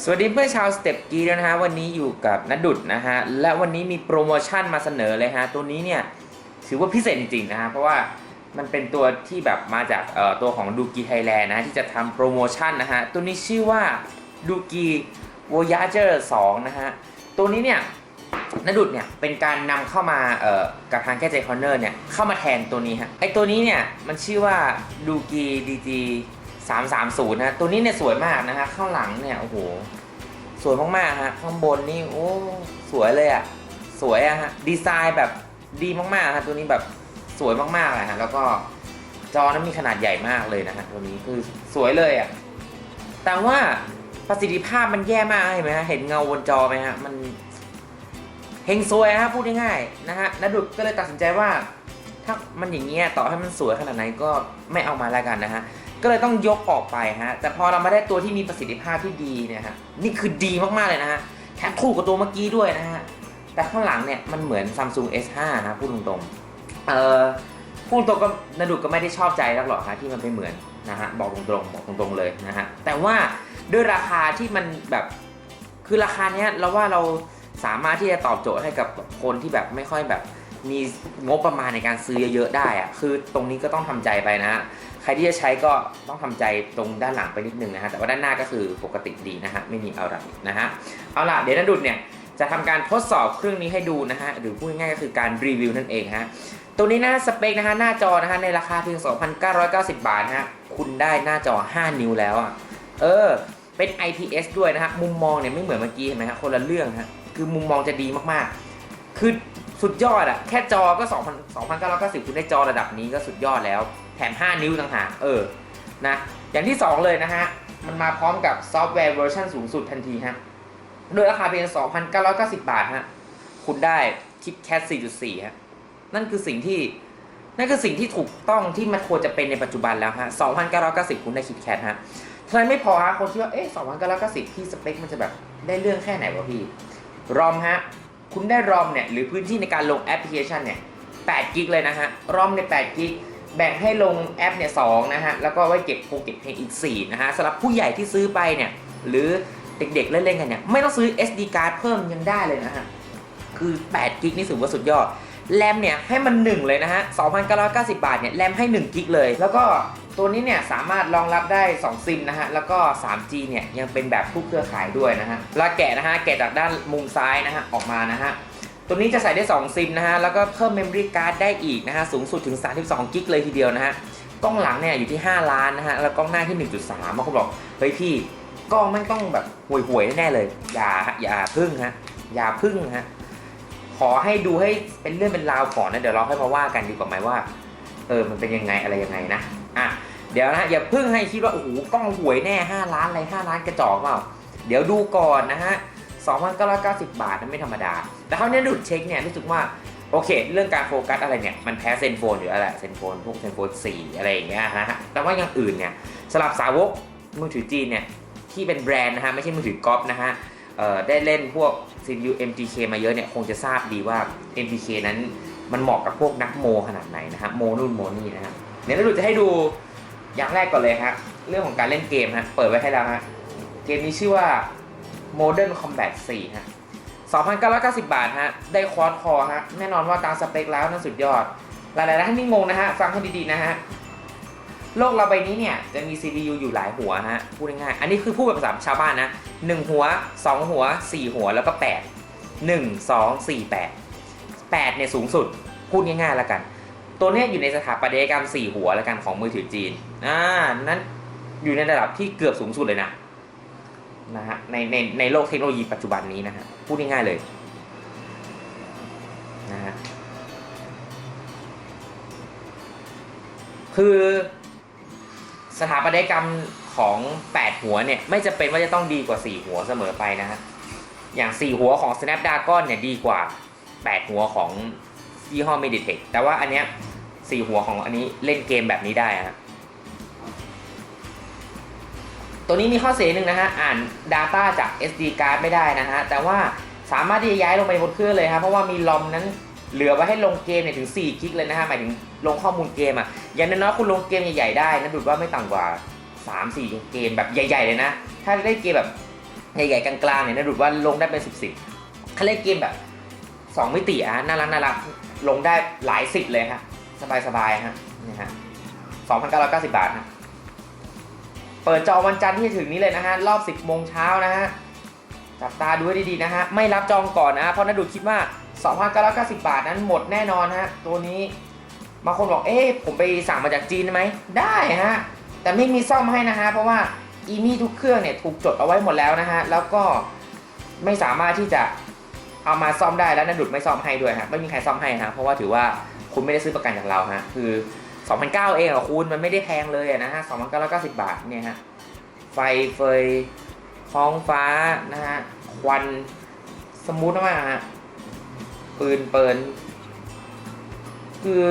สวัสดีเพื่อนชาวสเต็ปกีนะฮะวันนี้อยู่กับนัดดุดนะฮะและวันนี้มีโปรโมชั่นมาเสนอเลยฮะตัวนี้เนี่ยถือว่าพิเศษจริงๆนะฮะเพราะว่ามันเป็นตัวที่แบบมาจากเอ่อตัวของดูกีไทยแลนด์นะที่จะทำโปรโมชั่นนะฮะตัวนี้ชื่อว่าดูกีว o ย a เจอร์2นะฮะตัวนี้เนี่ยนดุดเนี่ยเป็นการนำเข้ามาเอ่อกับทางแค่ใจคอนเนอร์เนี่ยเข้ามาแทนตัวนี้ฮะไอตัวนี้เนี่ยมันชื่อว่าดูกีดีจี 330นะตัวนี้เนี่ยสวยมากนะฮะข้างหลังเนี่ยโอ้โหสวยมากๆฮะข้างบนนี่โอ้สวยเลยอะ่ะสวยอะฮะดีไซน์แบบดีมากๆฮะตัวนี้แบบสวยมากๆเลยฮะแล้วก็จอนั้นมีขนาดใหญ่มากเลยนะฮะตัวนี้คือสวยเลยอะ่ะแต่ว่าประสิทธิภาพมันแย่มากเห็นไหมฮะเห็นเงาบนจอไหมฮะมันเฮงซวยฮะพูดง่ายๆนะฮะนดุดก็เลยตัดสินใจว่า ถ้ามันอย่างเงี้ยต่อให้มันสวยขนาดไหนก็ไม่เอามาแล้วกันนะฮะ ก็เลยต้องยกออกไปฮะ แต่พอเรามาได้ตัวที่มีประสิทธิภาพที่ดีเนี่ยฮะ นี่คือดีมากๆเลยนะฮะ แถมถูกกว่าตัวเมื่อกี้ด้วยนะฮะ แต่ข้างหลังเนี่ยมันเหมือน Samsung S5 นะพูดตรงๆ เอ่อพูดตรงก็นดุกก็ไม่ได้ชอบใจหรอกฮะที่มันไม่เหมือนนะฮะ บอกตรงๆ บอกตรงๆเลยนะฮะ แต่ว่าด้วยราคาที่มันแบบคือราคาเนี้ยเราว่าเราสามารถที่จะตอบโจทย์ให้กับคนที่แบบไม่ค่อยแบบมีงบประมาณในการซื้อเยอะๆได้อะคือตรงนี้ก็ต้องทำใจไปนะฮะ ใครที่จะใช้ก็ต้องทำใจตรงด้านหลังไปนิดนึงนะฮะแต่ว่าด้านหน้าก็คือปกติดีนะฮะไม่มีอะไรนะฮะเอาล่ะเดี๋ยวนันดุดเนี่ยจะทำการทดสอบเครื่องนี้ให้ดูนะฮะหรือพูดง่ายๆก็คือการรีวิวนั่นเองฮะตัวนี้นะสเปคนะฮะหน้าจอนะฮะในราคาเพียง 2,990 บาทนะฮะคุณได้หน้าจอ 5 นิ้วแล้วอะเออเป็น IPS ด้วยนะฮะมุมมองเนี่ยไม่เหมือนเมื่อกี้เห็นไหมฮะคนละเรื่องฮะคือมุมมองจะดีมากๆ คือสุดยอดอะแค่จอก็ 2,000 2,990 คุณได้จอระดับนี้ก็สุดยอดแล้ว ม 5 นิ้วต่างหากเออนะอย่างที่ 2 เลยนะฮะ มันมาพร้อมกับซอฟต์แวร์เวอร์ชันสูงสุดทันทีฮะโดยราคาเพียง 2,990 บาทฮะ คุณได้คิดแคท4.4 ฮะ นั่นคือสิ่งที่ นั่นคือสิ่งที่ถูกต้องที่มันควรจะเป็นในปัจจุบันแล้วฮะ 2,990 คุณได้คิดแคทฮะท่านั้นไม่พอฮะ คนคิดว่า เอ๊ะ 2,990 ที่สเปคมันจะแบบได้เรื่องแค่ไหนวะพี่ รอมฮะ คุณได้รอมเนี่ย หรือพื้นที่ในการลงแอปพลิเคชันเนี่ย8กิกเลยนะฮะ รอมใน8กิก แบ่งให้ลงแอปเนี่ยสนะฮะ แล้วก็ไว้เก็บโปรเก็บเพลงอีก 4 นะฮะสำหรับผู้ใหญ่ที่ซื้อไปเนี่ย หรือเด็กๆเล่นๆกันเนี่ย ไม่ต้องซื้อ SD card เพิ่มยังได้เลยนะฮะ คือ8กิกนี่ถือว่าสุดยอด แรมเนี่ยให้มัน 1 เลยนะฮะ 2,990 บาทเนี่ย แรมให้ 1 กิกเลย แล้วก็ตัวนี้เนี่ยสามารถรองรับได้ 2 ซิมนะฮะ แล้วก็ 3G เนี่ยยังเป็นแบบทุกเครือข่ายด้วยนะฮะแล้วแกะนะฮะ แกะจากด้านมุมซ้ายนะฮะ ออกมานะฮะ ตัวนี้จะใส่ได้ 2 ซิมนะฮะ แล้วก็เพิ่ม Memory Card ได้อีกนะฮะ สูงสุดถึง 32 กิกเลยทีเดียวนะฮะ กล้องหลังเนี่ยอยู่ที่ 5 ล้านนะฮะ แล้วกล้องหน้าที่ 1.3บางคนบอก เฮ้ยพี่ กล้องมันต้องแบบห่วยๆแน่เลย อย่าอย่าพึ่งฮะ อย่าพึ่งฮะ ขอให้ดูให้เป็นเรื่องเป็นราวก่อนนะ เดี๋ยวเราค่อยมาว่ากันดีกว่าไหมว่า เออ มันเป็นยังไงอะไรยังไงนะ อะ เดี๋ยวนะอย่าพิ่งให้คิดว่า โอ้โห กล้องห่วยแน่ 5 ล้านอะไร5ล้านกระจอกเปล่า เดี๋ยวดูก่อนนะฮะ 2,990 บาทนั้นไม่ธรรมดา แต่เขาเนี่ยดูดเช็คเนี่ยรู้สึกว่าโอเค เรื่องการโฟกัสอะไรเนี่ย มันแพ้เซนโฟนอยู่แล้วแหละเซนโฟนพวกเซนโฟน4 อะไรอย่างเงี้ยนะฮะ แต่ว่าอย่างอื่นเนี่ยสำหรับสาวกมือถือจีนเนี่ย ที่เป็นแบรนด์นะฮะ ไม่ใช่มือถือก๊อปนะฮะได้เล่นพวก CPU MTK มาเยอะเนี่ย คงจะทราบดีว่า MTK นั้นมันเหมาะกับพวกนักโมขนาดไหนนะฮะโมนู่นโมนี่นะฮะเดี๋ยวเราจะให้ดูอย่างแรกก่อนเลยฮะเรื่องของการเล่นเกมฮะเปิดไว้ให้แล้วฮะเกมนี้ชื่อว่า Modern Combat 4 ฮะ 2,990 บาทฮะ ได้ควอดคอฮะ แน่นอนว่าตามสเปคแล้วนั่นสุดยอด หลายๆท่านที่งงนะฮะ ฟังให้ดีๆนะฮะ โลกเราใบนี้เนี่ย จะมี CPU อยู่หลายหัวฮะ พูดง่ายๆ อันนี้คือพูดแบบภาษาชาวบ้านนะ 1 หัว 2 หัว 4 หัวแล้วก็ 8 1 2 4 8 8เนี่ยสูงสุด พูดง่ายๆแล้วกัน ตัวเนี้ยอยู่ในสถาปัตยกรรม 4 หัวแล้วกันของมือถือจีน อ่า นั้นอยู่ในระดับที่เกือบสูงสุดเลยนะ นะฮะในในในโลกเทคโนโลยีปัจจุบันนี้นะฮะพูดง่ายๆเลยนะฮะคือสถาปัตยกรรมของ 8 หัวเนี่ย ไม่จะเป็นว่าจะต้องดีกว่า 4 หัวเสมอไปนะฮะอย่าง 4 หัวของ Snapdragon เนี่ยดีกว่า 8 หัวของยี่ห้อ Mediatek แต่ว่าอันเนี้ย 4 หัวของอันนี้เล่นเกมแบบนี้ได้ฮะ ตัวนี้มีข้อเสียหนึ่งนะฮะ อ่าน Data จาก SD card ไม่ได้นะฮะ แต่ว่าสามารถที่จะย้ายลงไปบนเครื่องเลยครับ เพราะว่ามีลอมนั้นเหลือไว้ให้ลงเกมเนี่ยถึง4กิกเลยนะฮะ หมายถึงลงข้อมูลเกมอะ อย่างน้อยๆคุณลงเกมใหญ่ๆได้นะดูว่าไม่ต่ำกว่า 3-4 เกมแบบใหญ่ ๆ เลยนะ ถ้าได้เกมแบบใหญ่ๆกลางๆเนี่ยนะดูว่าลงได้เป็นสิบสิบเขาเล่นเกมแบบสองมิติอะฮะน่ารักน่ารักลงได้หลายสิบเลยฮะสบายๆฮะนี่ฮะสองพันเก้าร้อยเก้าสิบบาทฮะ เปิดจอวันจันทร์ที่จะถึงนี้เลยนะฮะ รอบสิบโมงเช้านะฮะ จับตาดูให้ดีๆนะฮะ ไม่รับจองก่อนนะ เพราะนัดดูคิดว่า 2,990 บาทนั้นหมดแน่นอนฮะ ตัวนี้บางคนบอก เอ๊ะ ผมไปสั่งมาจากจีนไหม ได้ฮะ แต่ไม่มีซ่อมให้นะฮะ เพราะว่าอีมี่ทุกเครื่องเนี่ยถูกจดเอาไว้หมดแล้วนะฮะ แล้วก็ไม่สามารถที่จะเอามาซ่อมได้แล้วนัดดุดไม่ซ่อมให้ด้วยฮะ ไม่มีใครซ่อมให้ฮะ เพราะว่าถือว่าคุณไม่ได้ซื้อประกันจากเราฮะ คือ 2,900เก้าเองอะคุณมันไม่ได้แพงเลยอะนะฮะ2,990บาทเนี่ยฮะไฟเฟยท้องฟ้านะฮะควันสมูทมากฮะปืนเปินคือ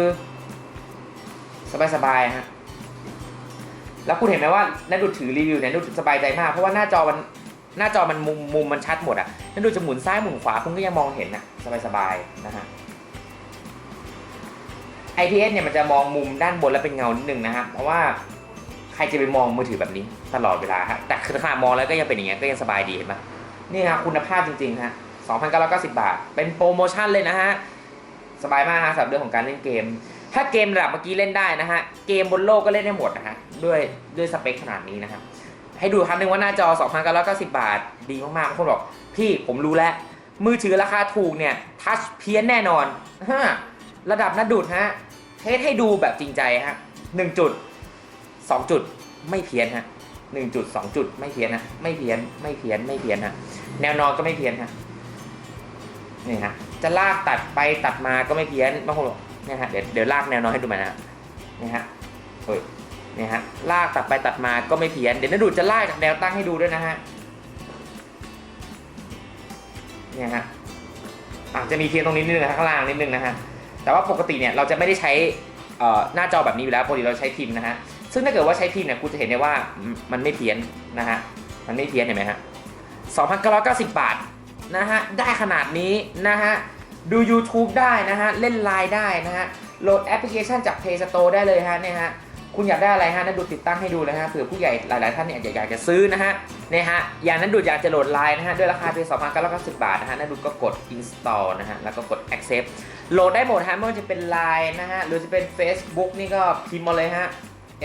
สบายๆฮะแล้วคุณเห็นไหมว่านัดดูถือรีวิวเนี่ยนัดูสบายใจมาก เพราะว่าหน้าจอมันหน้าจอมันมุมมุมมันชัดหมดอะนัดดูจะหมุนซ้ายหมุนขวาคุณก็ยังมองเห็นนะสบายๆนะฮะ IPS เนี่ยมันจะมองมุมด้านบนแล้วเป็นเงานิดนึงนะฮะเพราะว่าใครจะไปมองมือถือแบบนี้ตลอดเวลาฮะแต่คือขนาดมองแล้วก็ยังเป็นอย่างเงี้ยก็ยังสบายดีเห็นไหมนี่ฮะคุณภาพจริงๆฮะ2,990 บาท เป็นโปรโมชั่นเลยนะฮะสบายมากฮะสำหรับเรื่องของการเล่นเกม ถ้าเกมระดับเมื่อกี้เล่นได้นะฮะเกมบนโลกก็เล่นได้หมดนะฮะด้วยด้วยสเปคขนาดนี้นะครับให้ดูครั้งหนึ่งว่าหน้าจอ 2,990 บาท ดีมากๆบางคนบอกพี่ผมรู้แล้ว มือถือราคาถูกเนี่ยทัชเพี้ยนแน่นอนฮะระดับนัดดูดฮะ เทสให้ดูแบบจริงใจฮะหนึ่งจุดสองจุดไม่เพี้ยนฮะหนึ่งจุดสองจุดไม่เพี้ยนฮะไม่เพี้ยนไม่เพี้ยนไม่เพี้ยนฮะแนวนอนก็ไม่เพี้ยนฮะนี่ฮะจะลากตัดไปตัดมาก็ไม่เพี้ยนบางคนบอกเนี่ยฮะเดี๋ยวเดี๋ยวลากแนวนอนให้ดูมานะนี่ฮะเฮ้ยนี่ฮะลากตัดไปตัดมาก็ไม่เพี้ยนเดี๋ยวนัดูจะลากจากแนวตั้งให้ดูด้วยนะฮะเนี่ยฮะอาจจะมีเพี้ยนตรงนี้นิดนึงนะข้างล่างนิดนึงนะฮะ แต่ว่าปกติเนี่ยเราจะไม่ได้ใช้หน้าจอแบบนี้อยู่แล้วปกติเราใช้พิมพ์นะฮะซึ่งถ้าเกิดว่าใช้พิมพ์เนี่ยคุณจะเห็นได้ว่ามันไม่เพี้ยนนะฮะมันไม่เพี้ยนเห็นไหมฮะ2,990 บาทนะฮะได้ขนาดนี้นะฮะดู YouTube ได้นะฮะเล่นไลน์ได้นะฮะโหลดแอปพลิเคชันจาก Play Store ได้เลยฮะเนี่ยฮะคุณอยากได้อะไรฮะนั่นดูติดตั้งให้ดูเลยฮะเผื่อผู้ใหญ่หลายๆท่านเนี่ยอยากจะซื้อนะฮะเนี่ยฮะอย่างนั้นดูอยากจะโหลดไลน์นะฮะด้วยราคาเพียง2,990 บาทนะฮะนั่นดูก็กด install นะฮะแล้วก็กด accept โหลดได้หมดฮะไม่ว่าจะเป็น Line นะฮะ หรือจะเป็น Facebook นี่ก็พิมพ์มาเลยฮะ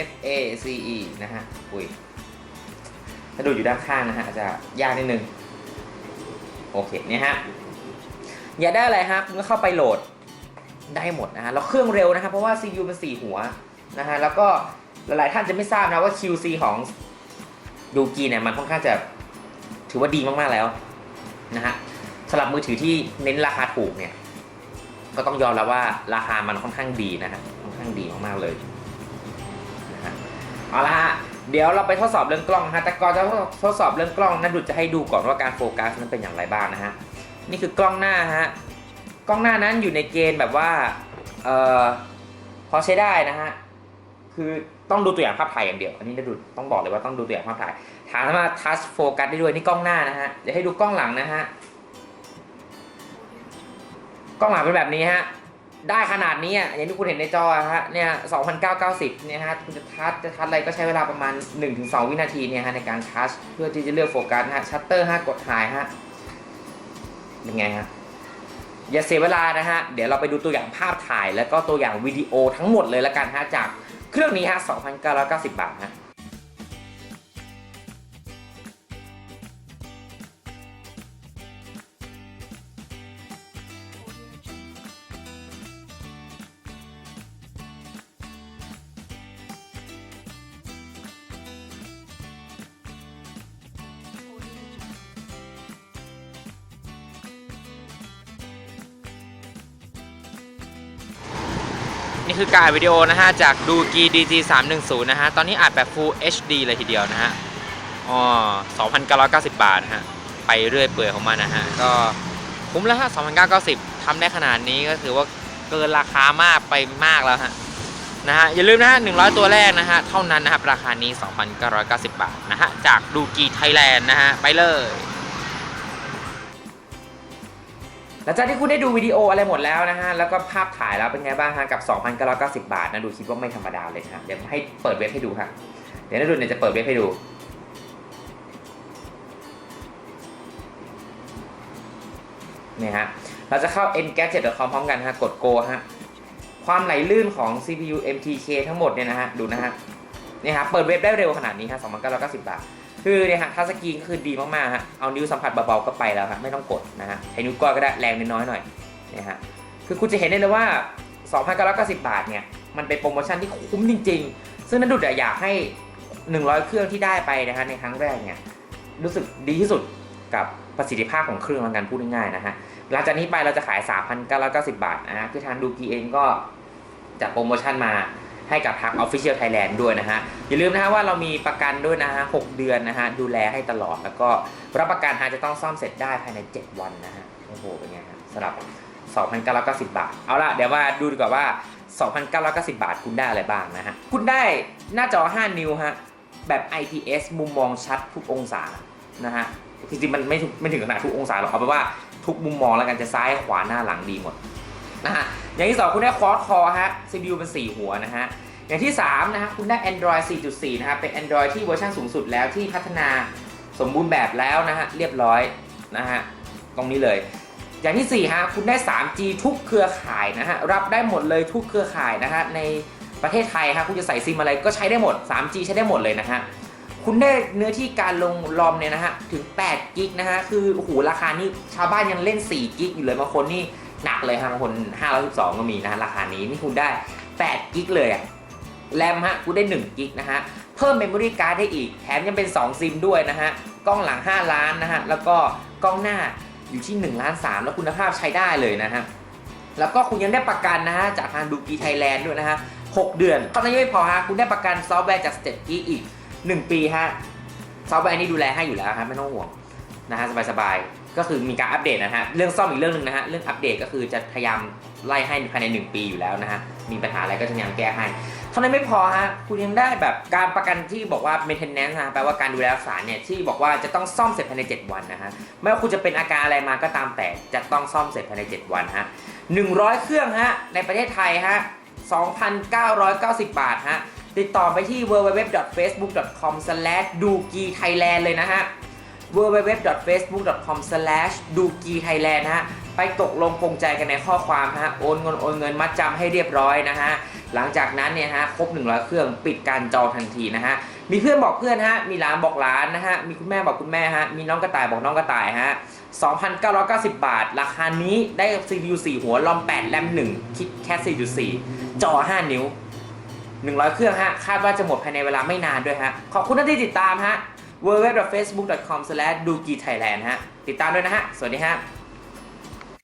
F A C E นะฮะ อุ้ยถ้าดูอยู่ด้านข้างนะฮะอาจจะยากนิดนึง โอเคเนี่ยฮะ อย่าได้อะไรฮะคุณก็เข้าไปโหลดได้หมดนะฮะ แล้วเครื่องเร็วนะครับเพราะว่า CPU เป็น 4 หัวนะฮะ แล้วก็หลายๆท่านจะไม่ทราบนะว่า QC ของดูกีเนี่ยมันค่อนข้างจะถือว่าดีมากๆแล้วนะฮะสำหรับมือถือที่เน้นราคาถูกเนี่ย ก็ต้องยอมรับว่าราคามันค่อนข้างดีนะฮะค่อนข้างดีมากๆเลยนะฮะเอาละฮะเดี๋ยวเราไปทดสอบเรื่องกล้องนะฮะแต่ก่อนจะทดสอบเรื่องกล้องนันดุจจะให้ดูก่อนว่าการโฟกัสนั้นเป็นอย่างไรบ้างนะฮะนี่คือกล้องหน้าฮะกล้องหน้านั้นอยู่ในเกณฑ์แบบว่าเอ่อพอใช้ได้นะฮะคือต้องดูตัวอย่างภาพถ่ายอย่างเดียว อันนี้นันดุต้องบอกเลยว่าต้องดูตัวอย่างภาพถ่ายถามว่าทัชโฟกัสได้ด้วยนี่กล้องหน้านะฮะเดี๋ยวให้ดูกล้องหลังนะฮะ กล้องหลังเป็นแบบนี้ฮะ ได้ขนาดนี้อะอย่างที่คุณเห็นในจอฮะ เนี่ย2,990เนี่ยฮะ คุณจะทัชจะทัชอะไรก็ใช้เวลาประมาณ 1-2 วินาทีเนี่ยฮะในการทัชเพื่อที่จะเลือกโฟกัสฮะ ชัตเตอร์ฮะกดถ่ายฮะ เป็นไงฮะ อย่าเสียเวลานะฮะ เดี๋ยวเราไปดูตัวอย่างภาพถ่าย แล้วก็ตัวอย่างวิดีโอทั้งหมดเลยละกันฮะจากเครื่องนี้ฮะ 2,990 บาทฮะ นี่คือการวิดีโอนะฮะ จากดูกี DG 310นะฮะ ตอนนี้อัดแบบ Full HD เลยทีเดียวนะฮะอ๋อ2,990บาทนะฮะ ไปเรื่อยเปื่อยของมันนะฮะ ก็คุ้มแล้วฮะ2,990ทำได้ขนาดนี้ก็ถือว่าเกินราคามากไปมากแล้วฮะนะฮะอย่าลืมนะฮะ100ตัวแรกนะฮะ เท่านั้นนะครับ ราคานี้ 2,990 บาทนะฮะ จากดูกีไทยแลนด์นะฮะ ไปเลย หลังจากที่คุณได้ดูวิดีโออะไรหมดแล้วนะฮะ แล้วก็ภาพถ่ายแล้วเป็นไงบ้างฮะกับ 2,990 บาทนะ ดูคิดว่าไม่ธรรมดาเลยนะเดี๋ยวให้เปิดเว็บให้ดูฮะ เดี๋ยวนะดูเนี่ยจะเปิดเว็บให้ดู นี่ฮะ เราจะเข้า n g a d g e t com พร้อมกันฮะ กด go ฮะ ความไหลลื่นของ CPU MTK ทั้งหมดเนี่ยนะฮะ ดูนะฮะ นี่ฮะ เปิดเว็บได้เร็วขนาดนี้ฮะ 2,990 บาท คือเนี่ยฮะทัชสกรีนก็คือดีมากๆฮะเอานิ้วสัมผัสเบาๆก็ไปแล้วฮะไม่ต้องกดนะฮะใช้นิ้วก้อยก็ได้แรงน้อยๆหน่อยเนี่ยฮะคือคุณจะเห็นได้เลยว่า 2,990 บาทเนี่ยมันเป็นโปรโมชั่นที่คุ้มจริง ๆ ซึ่งนันดุดอยากให้ 100 เครื่องที่ได้ไปนะฮะในครั้งแรกเนี่ยรู้สึกดีที่สุดกับประสิทธิภาพของเครื่องล้วกันพูดง่ายๆนะฮะหลังจากนี้ไปเราจะขาย 3,990 บาทนะฮะคือทางดูกีเองก็จัดโปรโมชั่นมา ให้กับทาง Official Thailand ด้วยนะฮะ อย่าลืมนะฮะว่าเรามีประกันด้วยนะฮะ 6 เดือนนะฮะ ดูแลให้ตลอดแล้วก็รับประกันฮะจะต้องซ่อมเสร็จได้ภายใน 7 วันนะฮะ โอ้โห เป็นไงฮะสำหรับ 2,990 บาท เอาล่ะ เดี๋ยวมาดูดีกว่าว่า 2,990 บาทคุณได้อะไรบ้างนะฮะ คุณได้หน้าจอ 5 นิ้วฮะ แบบ IPS มุมมองชัดทุกองศานะฮะจริงๆมันไม่ไม่ถึงขนาดทุกองศาหรอกเอาเป็นว่าทุกมุมมองแล้วกันจะซ้ายขวาหน้าหลังดีหมด นะฮะ อย่างที่2คุณได้คอร์สคอฮะ CPU เป็น 4 หัวนะฮะ อย่างที่3นะฮะคุณได้ Android 4.4 นะฮะเป็น Android ที่เวอร์ชันสูงสุดแล้วที่พัฒนาสมบูรณ์แบบแล้วนะฮะ เรียบร้อยนะฮะ ตรงนี้เลย อย่างที่4ฮะคุณได้ 3G ทุกเครือข่ายนะฮะ รับได้หมดเลยทุกเครือข่ายนะฮะ ในประเทศไทยฮะคุณจะใส่ซิมอะไรก็ใช้ได้หมด 3G ใช้ได้หมดเลยนะฮะคุณได้เนื้อที่การลงรอมเนี่ยนะฮะ ถึง8กิกนะฮะ คือโอ้โหราคานี่ชาวบ้านยังเล่น4กิกอยู่เลยบางคนนี่ หนักเลยฮะบางคน512ก็มีนะฮะราคานี้นี่คุณได้8กิกเลยอะแรมฮะคุณได้1กิกนะฮะเพิ่มเมมโมรี่การ์ดได้อีก แถมยังเป็น 2 ซิมด้วยนะฮะ กล้องหลัง 5 ล้านนะฮะ แล้วก็กล้องหน้าอยู่ที่1ล้าน3แล้วคุณภาพใช้ได้เลยนะฮะ แล้วก็คุณยังได้ประกันนะฮะ จากทางดูกีไทยแลนด์ด้วยนะฮะ 6 เดือนเท่านั้นยังไม่พอฮะ คุณได้ประกันซอฟต์แวร์จาก State Geek อีก 1 ปีฮะ ซอฟต์แวร์นี้ดูแลให้อยู่แล้วครับไม่ต้องห่วงนะฮะสบายๆ ก็คือมีการอัปเดตนะฮะ เรื่องซ่อมอีกเรื่องหนึ่งนะฮะ เรื่องอัปเดตก็คือจะพยายามไล่ให้ภายใน 1 ปีอยู่แล้วนะฮะ มีปัญหาอะไรก็จะพยายามแก้ให้ เท่านั้นไม่พอฮะ คุณยังได้แบบการประกันที่บอกว่า maintenance นะแปลว่าการดูแลรักษาเนี่ย ที่บอกว่าจะต้องซ่อมเสร็จภายใน 7 วันนะฮะ ไม่ว่าคุณจะเป็นอาการอะไรมาก็ตามแต่ จะต้องซ่อมเสร็จภายใน 7 วันฮะ100 เครื่องฮะ ในประเทศไทยฮะ 2,990 บาทฮะ ติดต่อไปที่ www.facebook.com/duki-thailand เลยนะฮะ www.facebook.com/duki-thailand นะฮะ ไปตกลงปรงใจกันในข้อความฮะ โอนเงินโอนเงินมัดจำให้เรียบร้อยนะฮะ หลังจากนั้นเนี่ยฮะ ครบ 100 เครื่องปิดการจองทันทีนะฮะ มีเพื่อนบอกเพื่อนฮะ มีหลานบอกหลานนะฮะ มีคุณแม่บอกคุณแม่ฮะ มีน้องกระต่ายบอกน้องกระต่ายฮะ 2,990 บาท ราคานี้ได้ CPU 4 หัว รอม 8 แรม 1 คิดแค่ 4.4 จอ 5 นิ้ว 100 เครื่องฮะ คาดว่าจะหมดภายในเวลาไม่นานด้วยฮะ ขอบคุณที่ติดตามฮะ www.facebook.com/dukithailand ฮะ ติดตามด้วยนะฮะ สวัสดีฮะ